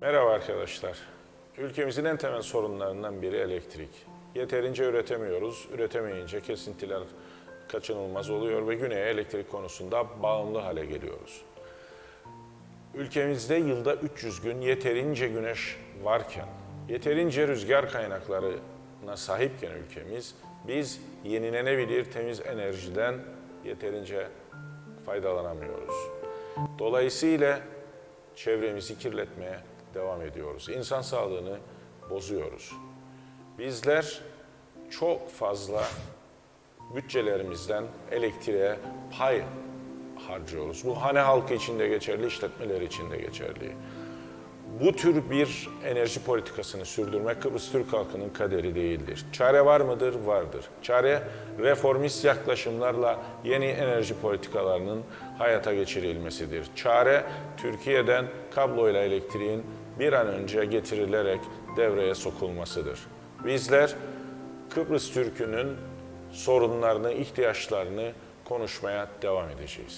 Merhaba arkadaşlar. Ülkemizin en temel sorunlarından biri elektrik. Yeterince üretemiyoruz. Üretemeyince kesintiler kaçınılmaz oluyor ve güneye elektrik konusunda bağımlı hale geliyoruz. Ülkemizde yılda 300 gün yeterince güneş varken, yeterince rüzgar kaynaklarına sahipken ülkemiz, biz yenilenebilir temiz enerjiden yeterince faydalanamıyoruz. Dolayısıyla çevremizi kirletmeye devam ediyoruz. İnsan sağlığını bozuyoruz. Bizler çok fazla bütçelerimizden elektriğe pay harcıyoruz. Bu hane halkı için de geçerli, işletmeler için de geçerli. Bu tür bir enerji politikasını sürdürmek Kıbrıs Türk halkının kaderi değildir. Çare var mıdır? Vardır. Çare reformist yaklaşımlarla yeni enerji politikalarının hayata geçirilmesidir. Çare Türkiye'den kabloyla elektriğin bir an önce getirilerek devreye sokulmasıdır. Bizler Kıbrıs Türk'ünün sorunlarını, ihtiyaçlarını konuşmaya devam edeceğiz.